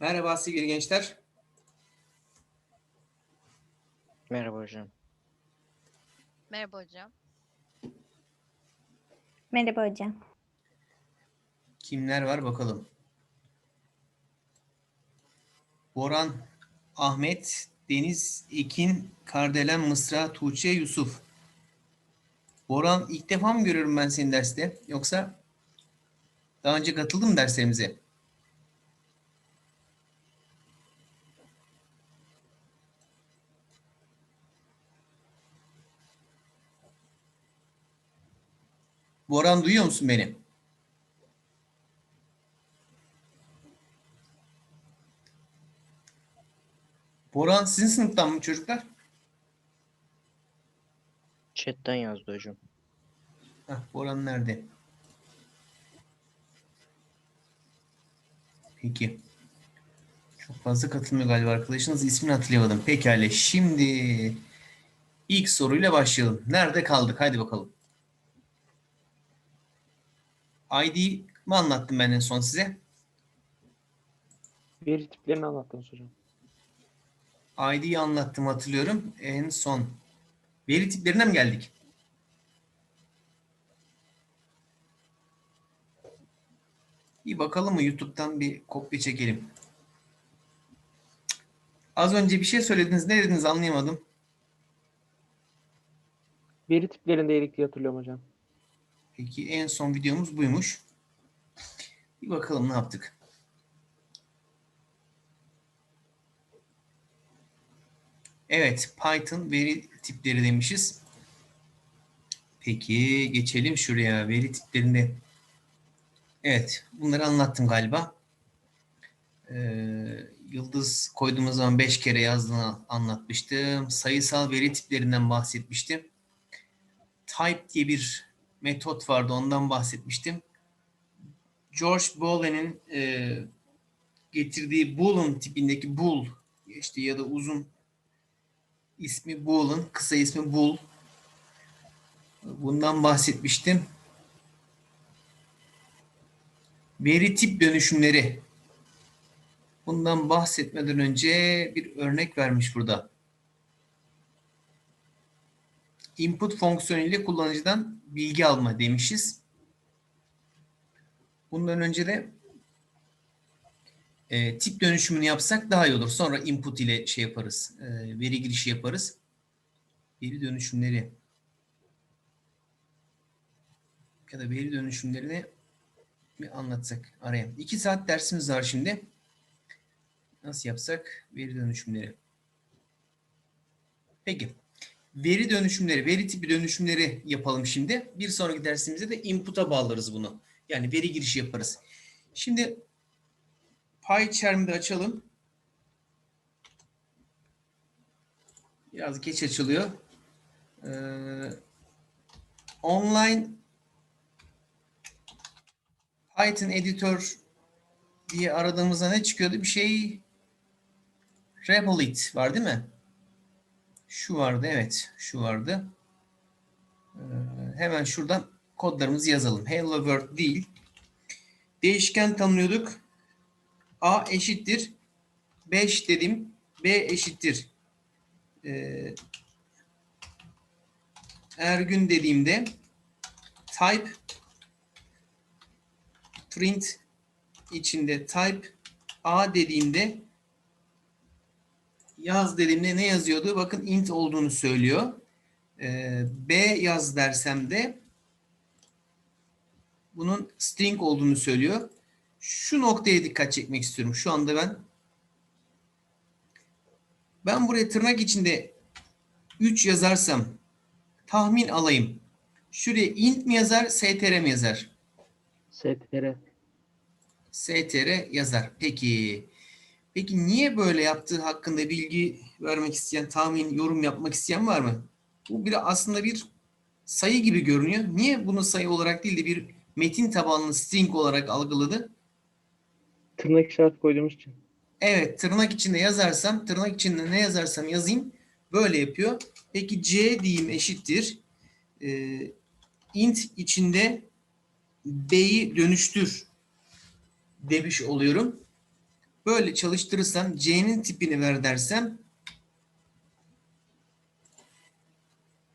Merhaba sevgili gençler. Merhaba hocam. Merhaba hocam. Merhaba hocam. Kimler var bakalım. Boran, Ahmet, Deniz, Ekin, Kardelen, Mısra, Tuğçe, Yusuf. Boran ilk defa mı görüyorum ben seni derste? Yoksa daha önce katıldın mı derslerimize? Boran duyuyor musun beni? Boran sizin sınıftan mı çocuklar? Chat'ten yazdı hocam. Heh, Boran nerede? Peki. Çok fazla katılmıyor galiba arkadaşınız. İsmini hatırlayamadım. Pekala. Şimdi ilk soruyla başlayalım. Nerede kaldık? Haydi bakalım. ID mi anlattım ben en son size? Veri tiplerini anlattınız hocam. ID'yi anlattım hatırlıyorum. En son. Veri tiplerine mi geldik? Bir bakalım mı YouTube'dan bir kopya çekelim. Az önce bir şey söylediniz. Ne dediniz anlayamadım. Veri tiplerindeydik diye hatırlıyorum hocam. Peki en son videomuz buymuş. Bir bakalım ne yaptık. Evet, Python veri tipleri demişiz. Peki geçelim şuraya veri tiplerinde. Evet, bunları anlattım galiba. Ee, yıldız koyduğumuz zaman 5 kere yazdığını anlatmıştım. Sayısal veri tiplerinden bahsetmiştim. Type diye bir metot vardı, ondan bahsetmiştim. George Bolen'in e, getirdiği Boolean tipindeki bool işte ya da uzun ismi Boolean, kısa ismi bool. Bundan bahsetmiştim. Veri tip dönüşümleri. Bundan bahsetmeden önce bir örnek vermiş burada. Input fonksiyonu ile kullanıcıdan bilgi alma demişiz. Bundan önce de e, tip dönüşümünü yapsak daha iyi olur. Sonra input ile şey yaparız. e, veri girişi yaparız. Veri dönüşümleri ya da veri dönüşümlerini bir anlatsak araya. İki saat dersimiz var şimdi. Nasıl yapsak? Veri dönüşümleri. Peki. Veri dönüşümleri, veri tipi dönüşümleri yapalım şimdi. Bir sonraki dersimizde de input'a bağlarız bunu. Yani veri girişi yaparız. Şimdi PyCharm'ı da açalım. Biraz geç açılıyor. Ee, online Python Editor diye aradığımızda ne çıkıyordu? Bir şey Replit var değil mi? Şu vardı evet. Şu vardı. Ee, hemen şuradan kodlarımızı yazalım. Hello World değil. Değişken tanımlıyorduk. A eşittir 5 dedim. B eşittir ee, Ergün dediğimde type print içinde type A dediğimde yaz dediğimde ne yazıyordu? Bakın int olduğunu söylüyor. Ee, B yaz dersem de bunun string olduğunu söylüyor. Şu noktaya dikkat çekmek istiyorum. Şu anda ben ben buraya tırnak içinde 3 yazarsam tahmin alayım. Şuraya int mi yazar, str mi yazar? STR. str yazar. Peki. Peki niye böyle yaptığı hakkında bilgi vermek isteyen, tahmin, yorum yapmak isteyen var mı? Bu bir aslında bir sayı gibi görünüyor. Niye bunu sayı olarak değil de bir metin tabanlı string olarak algıladı? Tırnak işareti koyduğumuz için. Evet, tırnak içinde yazarsam, tırnak içinde ne yazarsam yazayım böyle yapıyor. Peki c diyeyim eşittir. Ee, int içinde b'yi dönüştür demiş oluyorum. Böyle çalıştırırsam C'nin tipini ver dersem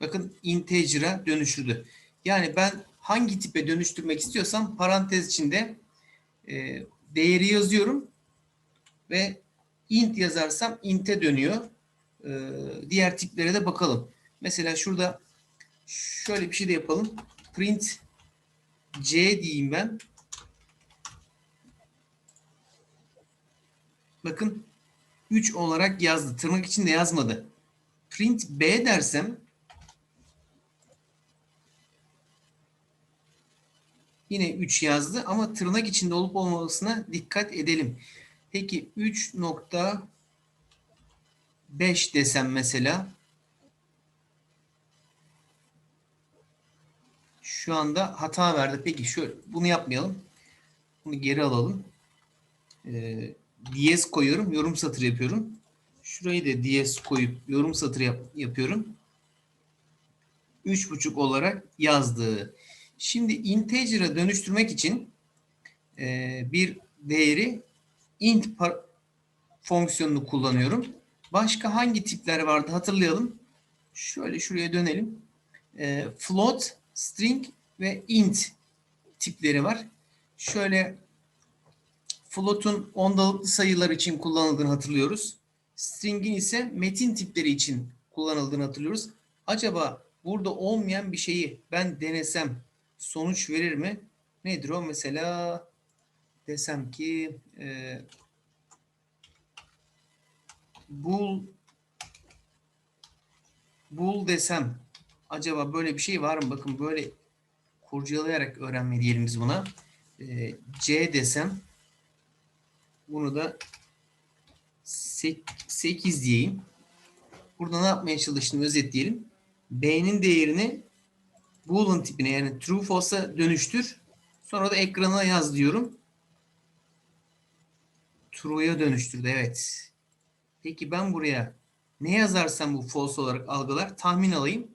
bakın integer'a dönüştürdü. Yani ben hangi tipe dönüştürmek istiyorsam parantez içinde e, değeri yazıyorum ve int yazarsam int'e dönüyor. E, diğer tiplere de bakalım. Mesela şurada şöyle bir şey de yapalım. Print C diyeyim ben. Bakın 3 olarak yazdı. Tırnak içinde yazmadı. Print B dersem yine 3 yazdı ama tırnak içinde olup olmamasına dikkat edelim. Peki 3.5 desem mesela şu anda hata verdi. Peki şöyle bunu yapmayalım. Bunu geri alalım. Ee, diyez koyuyorum. Yorum satırı yapıyorum. Şurayı da diyez koyup yorum satırı yap- yapıyorum. 3.5 olarak yazdı. Şimdi integer'a dönüştürmek için e, bir değeri int fonksiyonunu kullanıyorum. Başka hangi tipler vardı hatırlayalım. Şöyle şuraya dönelim. E, float, string ve int tipleri var. Şöyle float'un ondalıklı sayılar için kullanıldığını hatırlıyoruz. String'in ise metin tipleri için kullanıldığını hatırlıyoruz. Acaba burada olmayan bir şeyi ben denesem sonuç verir mi? Nedir o? Mesela desem ki e, bul bul desem acaba böyle bir şey var mı? Bakın böyle kurcalayarak öğrenme diyelim biz buna. E, C desem bunu da 8 diyeyim. Burada ne yapmaya çalıştım özetleyelim. B'nin değerini Boolean tipine yani true false'a dönüştür. Sonra da ekrana yaz diyorum. True'ya dönüştürdü evet. Peki ben buraya ne yazarsam bu false olarak algılar tahmin alayım.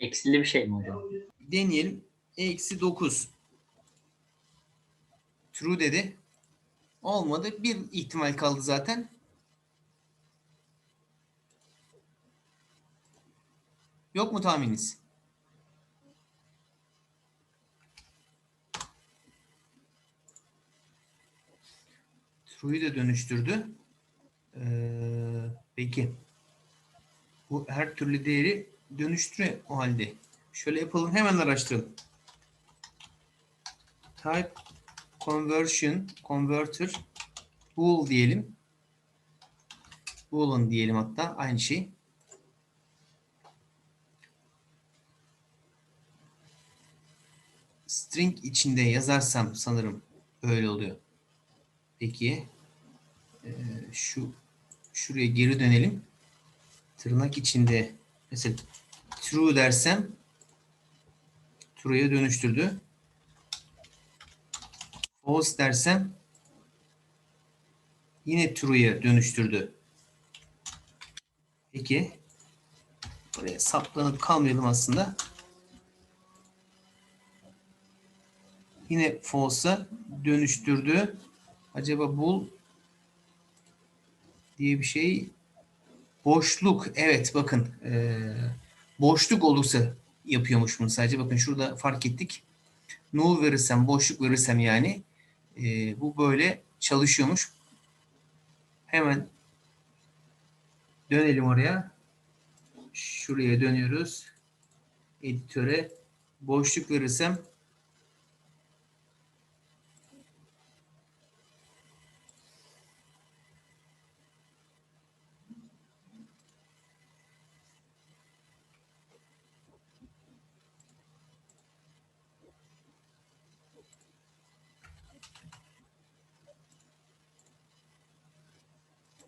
Eksili bir şey mi hocam? Deneyelim. Eksi 9. True dedi. Olmadı. Bir ihtimal kaldı zaten. Yok mu tahmininiz? True'yu da dönüştürdü. Ee, peki. Bu her türlü değeri dönüştürüyor o halde. Şöyle yapalım. Hemen araştıralım. Type conversion converter bool diyelim. Boolean diyelim hatta aynı şey. String içinde yazarsam sanırım öyle oluyor. Peki ee, şu şuraya geri dönelim. Tırnak içinde mesela true dersem true'ya dönüştürdü. False dersem yine true'ya dönüştürdü. Peki buraya saplanıp kalmayalım aslında. Yine false'a dönüştürdü. Acaba bul diye bir şey boşluk. Evet bakın eee boşluk olursa yapıyormuş bunu sadece. Bakın şurada fark ettik. Null verirsem, boşluk verirsem yani e, bu böyle çalışıyormuş. Hemen dönelim oraya. Şuraya dönüyoruz. Editöre boşluk verirsem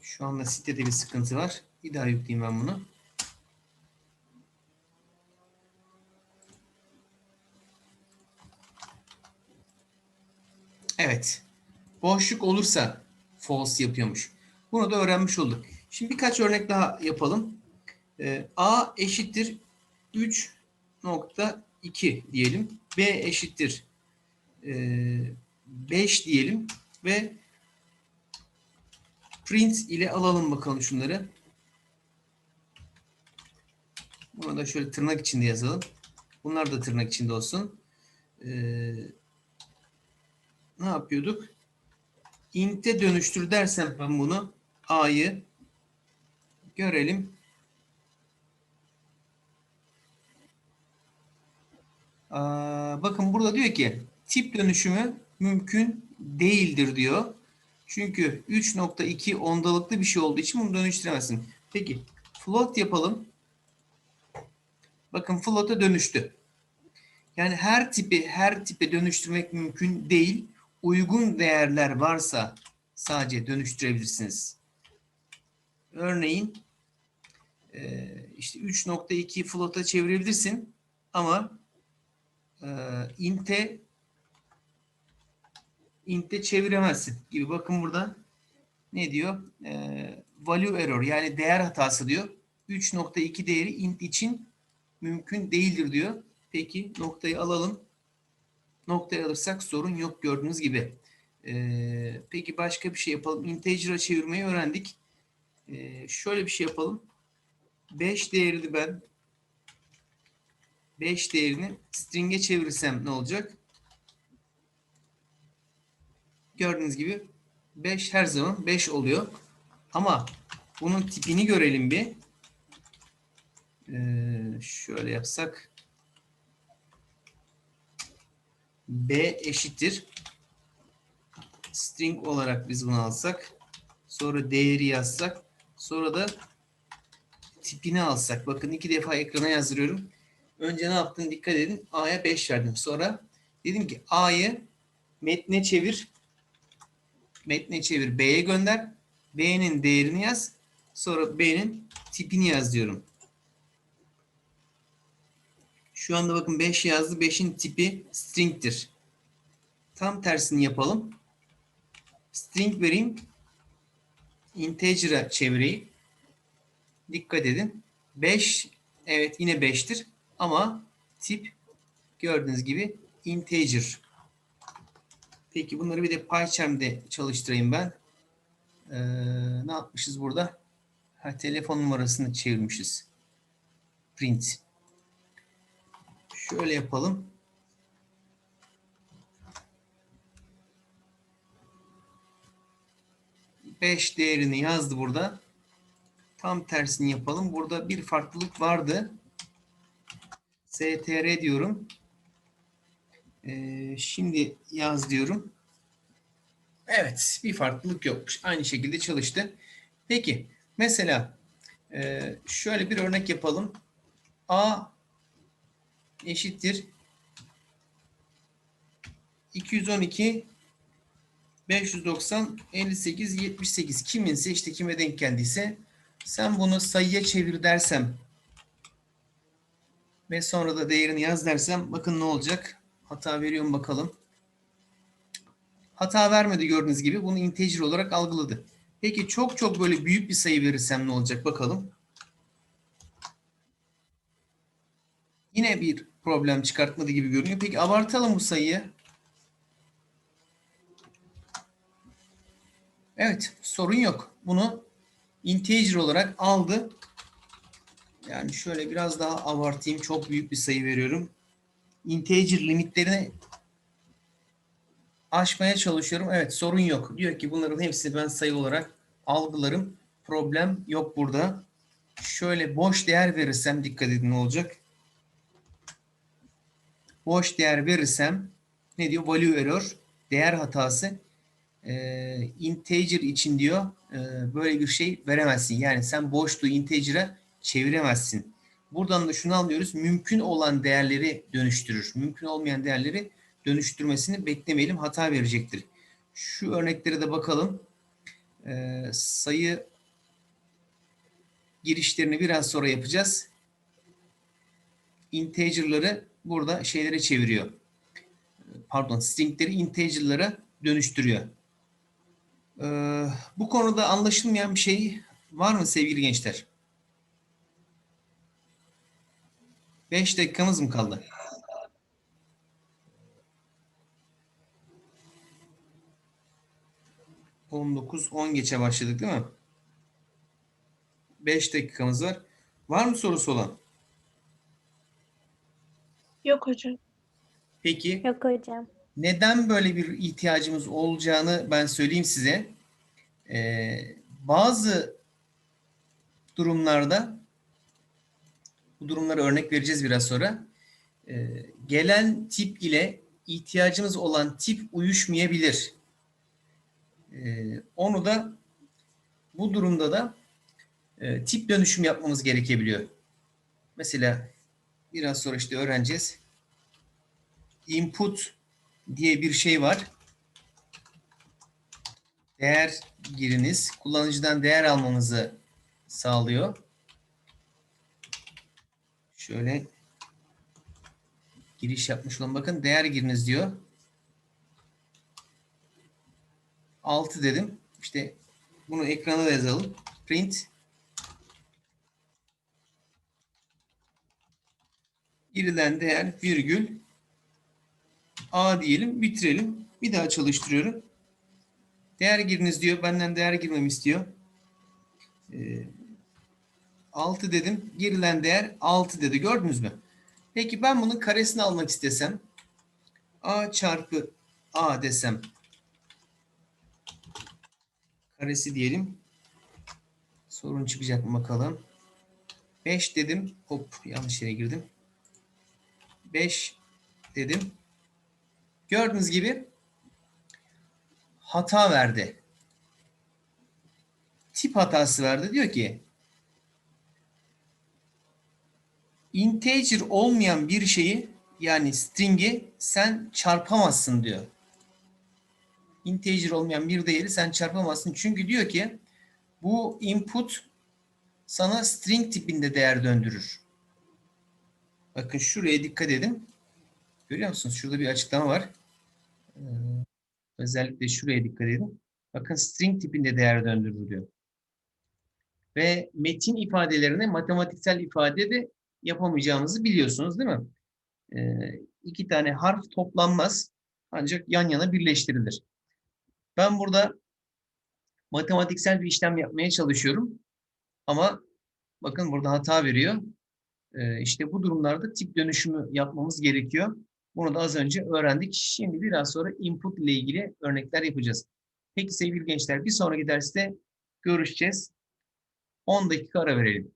Şu anda sitede bir sıkıntı var. Bir daha yükleyeyim ben bunu. Evet. Boşluk olursa false yapıyormuş. Bunu da öğrenmiş olduk. Şimdi birkaç örnek daha yapalım. Ee, A eşittir 3.2 diyelim. B eşittir ee, 5 diyelim ve print ile alalım bakalım şunları. Bunu da şöyle tırnak içinde yazalım. Bunlar da tırnak içinde olsun. Ee, ne yapıyorduk? Int'e dönüştür dersem ben bunu A'yı görelim. Aa, bakın burada diyor ki tip dönüşümü mümkün değildir diyor. Çünkü 3.2 ondalıklı bir şey olduğu için bunu dönüştüremezsin. Peki float yapalım. Bakın float'a dönüştü. Yani her tipi her tipe dönüştürmek mümkün değil. Uygun değerler varsa sadece dönüştürebilirsiniz. Örneğin e, işte 3.2 float'a çevirebilirsin ama e, int'e int'e çeviremezsin gibi. Bakın burada ne diyor? E, value error yani değer hatası diyor. 3.2 değeri int için mümkün değildir diyor. Peki noktayı alalım. Noktayı alırsak sorun yok gördüğünüz gibi. Ee, peki başka bir şey yapalım. Integer'a çevirmeyi öğrendik. Ee, şöyle bir şey yapalım. 5 değerini ben 5 değerini string'e çevirirsem ne olacak? Gördüğünüz gibi 5 her zaman 5 oluyor. Ama bunun tipini görelim bir. Ee, şöyle yapsak. B eşittir. String olarak biz bunu alsak. Sonra değeri yazsak. Sonra da tipini alsak. Bakın iki defa ekrana yazdırıyorum. Önce ne yaptım dikkat edin. A'ya 5 verdim. Sonra dedim ki A'yı metne çevir metne çevir B'ye gönder B'nin değerini yaz sonra B'nin tipini yaz diyorum şu anda bakın 5 yazdı. 5'in tipi string'tir. Tam tersini yapalım. String vereyim. Integer'a çevireyim. Dikkat edin. 5 evet yine 5'tir. Ama tip gördüğünüz gibi integer. Peki bunları bir de PyCharm'de çalıştırayım ben. Ee, ne yapmışız burada? Ha, telefon numarasını çevirmişiz. Print. Şöyle yapalım. Beş değerini yazdı burada. Tam tersini yapalım. Burada bir farklılık vardı. str diyorum. Ee, şimdi yaz diyorum. Evet, bir farklılık yokmuş. Aynı şekilde çalıştı. Peki, mesela e, şöyle bir örnek yapalım. A eşittir 212 590 58 78 kiminse işte kime denk geldiyse sen bunu sayıya çevir dersem ve sonra da değerini yaz dersem bakın ne olacak? Hata veriyorum bakalım. Hata vermedi gördüğünüz gibi. Bunu integer olarak algıladı. Peki çok çok böyle büyük bir sayı verirsem ne olacak bakalım. Yine bir problem çıkartmadı gibi görünüyor. Peki abartalım bu sayıyı. Evet sorun yok. Bunu integer olarak aldı. Yani şöyle biraz daha abartayım. Çok büyük bir sayı veriyorum. Integer limitlerini aşmaya çalışıyorum. Evet sorun yok. Diyor ki bunların hepsini ben sayı olarak algılarım. Problem yok burada. Şöyle boş değer verirsem dikkat edin ne olacak? boş değer verirsem ne diyor? Value error, değer hatası. Ee, integer için diyor e, böyle bir şey veremezsin. Yani sen boşluğu integer'a çeviremezsin. Buradan da şunu anlıyoruz. Mümkün olan değerleri dönüştürür. Mümkün olmayan değerleri dönüştürmesini beklemeyelim. Hata verecektir. Şu örneklere de bakalım. Ee, sayı girişlerini biraz sonra yapacağız. Integer'ları burada şeylere çeviriyor. Pardon, stringleri integer'lara dönüştürüyor. Ee, bu konuda anlaşılmayan bir şey var mı sevgili gençler? 5 dakikamız mı kaldı? 19, 10 geçe başladık değil mi? 5 dakikamız var. Var mı sorusu olan? Yok hocam. Peki Yok hocam. neden böyle bir ihtiyacımız olacağını ben söyleyeyim size. Ee, bazı durumlarda bu durumlara örnek vereceğiz biraz sonra. Ee, gelen tip ile ihtiyacımız olan tip uyuşmayabilir. Ee, onu da bu durumda da e, tip dönüşüm yapmamız gerekebiliyor. Mesela biraz sonra işte öğreneceğiz. Input diye bir şey var. Değer giriniz kullanıcıdan değer almamızı sağlıyor. Şöyle giriş yapmış olan bakın değer giriniz diyor. 6 dedim. İşte bunu ekrana da yazalım. Print girilen değer virgül A diyelim, bitirelim. Bir daha çalıştırıyorum. Değer giriniz diyor. Benden değer girmemi istiyor. Ee, 6 dedim. Girilen değer 6 dedi. Gördünüz mü? Peki ben bunun karesini almak istesem A çarpı A desem karesi diyelim. Sorun çıkacak mı bakalım. 5 dedim. Hop yanlış yere girdim. 5 dedim. Gördüğünüz gibi hata verdi. Tip hatası verdi. Diyor ki integer olmayan bir şeyi yani string'i sen çarpamazsın diyor. Integer olmayan bir değeri sen çarpamazsın. Çünkü diyor ki bu input sana string tipinde değer döndürür. Bakın şuraya dikkat edin. Görüyor musunuz? Şurada bir açıklama var. Ee, özellikle şuraya dikkat edin. Bakın string tipinde değer döndürür diyor. Ve metin ifadelerine matematiksel ifade de yapamayacağımızı biliyorsunuz değil mi? Ee, iki tane harf toplanmaz ancak yan yana birleştirilir. Ben burada matematiksel bir işlem yapmaya çalışıyorum. Ama bakın burada hata veriyor. Ee, işte bu durumlarda tip dönüşümü yapmamız gerekiyor. Bunu da az önce öğrendik. Şimdi biraz sonra input ile ilgili örnekler yapacağız. Peki sevgili gençler bir sonraki derste görüşeceğiz. 10 dakika ara verelim.